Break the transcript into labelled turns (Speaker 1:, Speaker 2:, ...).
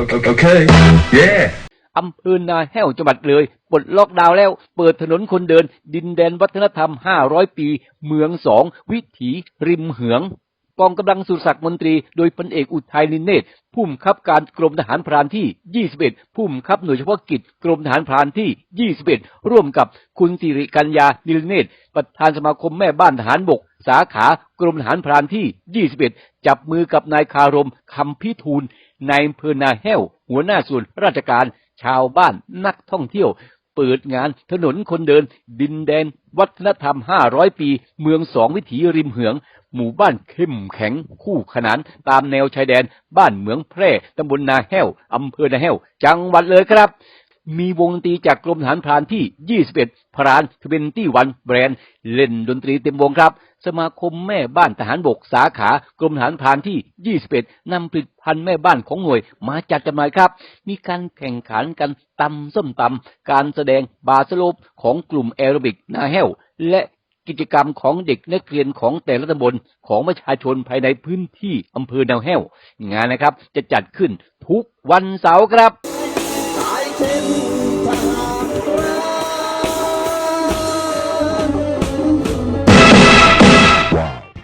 Speaker 1: Okay. okay. Yeah.
Speaker 2: อำเภอนาแห้วจังหวัดเลยปลดล็อกดาวน์แล้ว เปิดถนนคนเดิน ดินแดนวัฒนธรรม 500 ปี เมืองสองวิถีริมเหืองกองกำลังสุรศักดิ์มนตรีโดยพลเอกอุทัยนินเนตผู้บังคับการกรมทหารพรานที่ 21 ผู้บังคับหน่วยเฉพาะกิจกรมทหารพรานที่ 21 ร่วมกับคุณสิริกัญญานิลเนตประธานสมาคมแม่บ้านทหารบก สาขากรมทหารพรานที่ 21 จับมือกับนายคารมคำพิทูลนายอำเภอนาแห้ว หัวหน้าส่วนราชการ ชาวบ้านนักท่องเที่ยว เปิดงานถนนคนเดิน ดินแดน วัฒนธรรม 500 ปี เมืองสองวิถีริมเหือง หมู่บ้านเข้มแข็ง คู่ขนาน ตามแนวชายแดน บ้านเหมืองแพร่ตำบลนาแห้วอำเภอนาแห้ว จังหวัดเลยครับ มีวงดนตรีจากกรมทหารพรานที่ 21 พรานทเวนตี้วันแบรนด์ เล่นดนตรีเต็มวงครับ สมาคมแม่บ้านทหารบกสาขากรมทหารพรานที่ 21 นำผลิตภัณฑ์แม่บ้านของหน่วย มาจัดจำหน่ายครับ มีการแข่งขันกันตำส้มตำ การแสดงบาสโลปของกลุ่มแอโรบิกนาแห้วและกิจกรรมของเด็กนักเรียนของแต่ละตำบลของประชาชนภายในพื้นที่อำเภอนาแห้ว งานนะครับจะจัดขึ้นทุกวันเสาร์ครับ